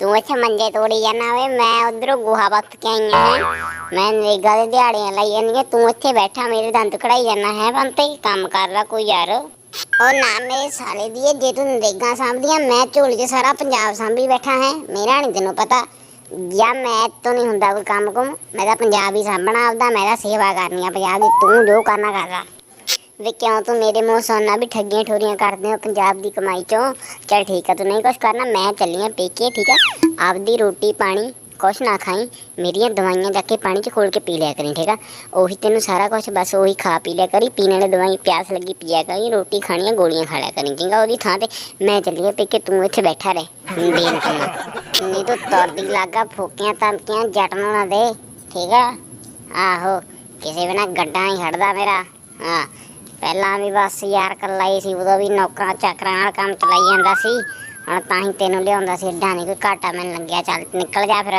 ਤੂੰ ਇੱਥੇ ਮੰਜੇ ਤੋੜੀ ਜਾਣਾ ਵੇ, ਮੈਂ ਉਧਰੋਂ ਗੋਹਾ ਵਕਤ ਕੇ ਆਈ ਹਾਂ ਮੈਂ ਨਰੇਗਾ ਦੇ ਦਿਹਾੜੀਆਂ ਲਈ ਜਾਂਦੀ ਤੂੰ ਇੱਥੇ ਬੈਠਾ, ਮੇਰੇ ਦੰਦ ਕਢਾਈ ਜਾਣਾ ਹੈ ਬੰਤੇ, ਕੰਮ ਕਰ ਲੈ ਕੋਈ ਯਾਰ। ਉਹ ਨਾ ਮੇਰੇ ਸਾਲੇ ਦੀ ਜੇ ਤੂੰ ਨਰੇਗਾ ਸਾਂਭਦੀਆਂ, ਮੈਂ ਝੋਲੀ 'ਚ ਸਾਰਾ ਪੰਜਾਬ ਸਾਂਭੀ ਬੈਠਾ ਹੈ, ਮੇਰਾ ਨਹੀਂ ਤੈਨੂੰ ਪਤਾ। ਜਾਂ ਮੈਂ ਤੋਂ ਨਹੀਂ ਹੁੰਦਾ ਕੋਈ ਕੰਮ ਕੁਮ ਮੈਂ ਤਾਂ ਪੰਜਾਬ ਹੀ ਸਾਂਭਣਾ ਆਪਦਾ, ਮੈਂ ਤਾਂ ਸੇਵਾ ਕਰਨੀ ਆ ਪੰਜਾਬ ਦੀ, ਤੂੰ ਜੋ ਕਰਨਾ ਕਰ ਲਾ। ਵੇ ਕਿਉਂ ਤੂੰ ਮੇਰੇ ਮੂੰਹ ਸੁਣਨਾ ਵੀ ਠੱਗੀਆਂ ਠੋਰੀਆਂ ਕਰਦੇ ਹੋ ਪੰਜਾਬ ਦੀ ਕਮਾਈ ਚੋਂ? ਚਲ ਠੀਕ ਆ, ਤੂੰ ਨਹੀਂ ਕੁਛ ਕਰਨਾ, ਮੈਂ ਚੱਲੀ ਆਂ ਪੇਕੇ ਠੀਕ ਆ? ਆਪਦੀ ਰੋਟੀ ਪਾਣੀ ਕੁਛ ਨਾ ਖਾਈ, ਮੇਰੀਆਂ ਦਵਾਈਆਂ ਜਾ ਕੇ ਪਾਣੀ ਚ ਖੋਲ ਕੇ ਪੀ ਲਿਆ ਕਰੀ, ਠੀਕ ਆ? ਉਹੀ ਤੈਨੂੰ ਸਾਰਾ ਕੁਛ ਬਸ ਉਹੀ ਖਾ ਪੀ ਲਿਆ ਕਰੀ, ਪੀਣ ਵਾਲੀ ਦਵਾਈ ਪਿਆਸ ਲੱਗੀ ਪੀਆ ਕਰੀ, ਰੋਟੀ ਖਾਣੀਆਂ ਗੋਲੀਆਂ ਖਾ ਲਿਆ ਕਰੀ ਚੰਗਾ ਉਹਦੀ ਥਾਂ ਤੇ ਮੈਂ ਚੱਲੀ ਆਂ ਪੇਕੇ, ਤੂੰ ਇੱਥੇ ਬੈਠਾ ਰਹਿ ਬੇਨਤੀ ਨਾਲ ਨਹੀਂ ਤੂੰ ਤੁਰਦੀ ਲਾਗਾ, ਫੋਕੀਆਂ ਤਮਕੀਆਂ ਜੱਟ ਨੂੰ ਨਾ ਦੇ, ਠੀਕ ਆ? ਆਹੋ, ਕਿਸੇ ਬਿਨਾ ਗੱਡਾ ਨਹੀਂ ਹਟਦਾ ਮੇਰਾ, ਹਾਂ। ਪਹਿਲਾਂ ਵੀ ਬਸ ਯਾਰ ਕੱਲਾ ਹੀ ਸੀ, ਉਦੋਂ ਵੀ ਨੌਕਰਾਂ ਚਾਕਰਾਂ ਨਾਲ ਕੰਮ ਚਲਾਈ ਜਾਂਦਾ ਸੀ। ਹੁਣ ਤਾਂ ਹੀ ਤੈਨੂੰ ਲਿਆਉਂਦਾ ਸੀ, ਏਡਾ ਨਹੀਂ ਕੋਈ ਘਾਟਾ ਮੈਨੂੰ ਲੱਗਿਆ, ਚੱਲ ਨਿਕਲ ਜਾ ਫਿਰ।